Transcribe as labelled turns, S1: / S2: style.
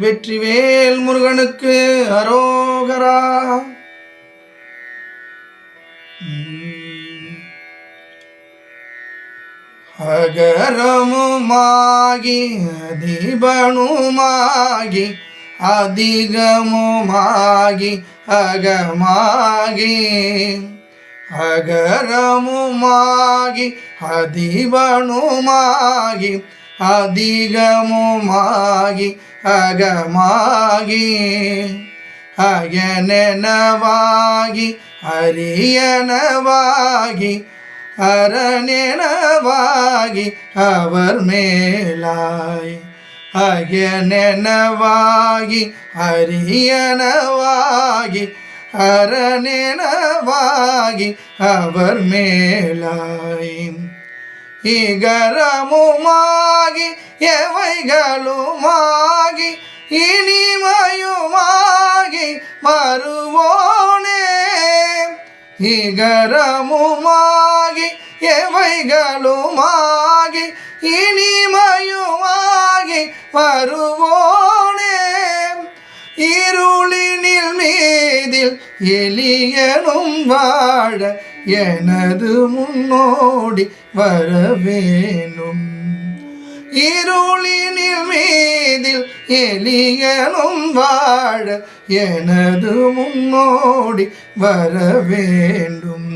S1: வெற்றிவேல் முருகனுக்கு அரோகரா. அகரமுமாகி அதிபனுமாகி அதிகமுமாகி அகமாகி. அகரமுமாகி அதிபனுமாகி அதிகமுமாகி அகமாகி அயனெனவாகி அரியனவாகி அரணெனவாகி அவர் மேலாய். அயனெனவாகி அரியனவாகி அரணெனவாகி அவர் மேலாய். இகரமுமாகி எவைகளுமாகி இனிமயுமாகி மறுவோனே. இகரமுமாகி எவைகளுமாகி இனிமயுமாகி மறுவோனே. இருளி மீதில் எளியனும் வாழ எனது முன்னோடி வரவேணும் இருளினில் மீதில் எளியனும் வாழ எனது முன்னோடி வர வேண்டும்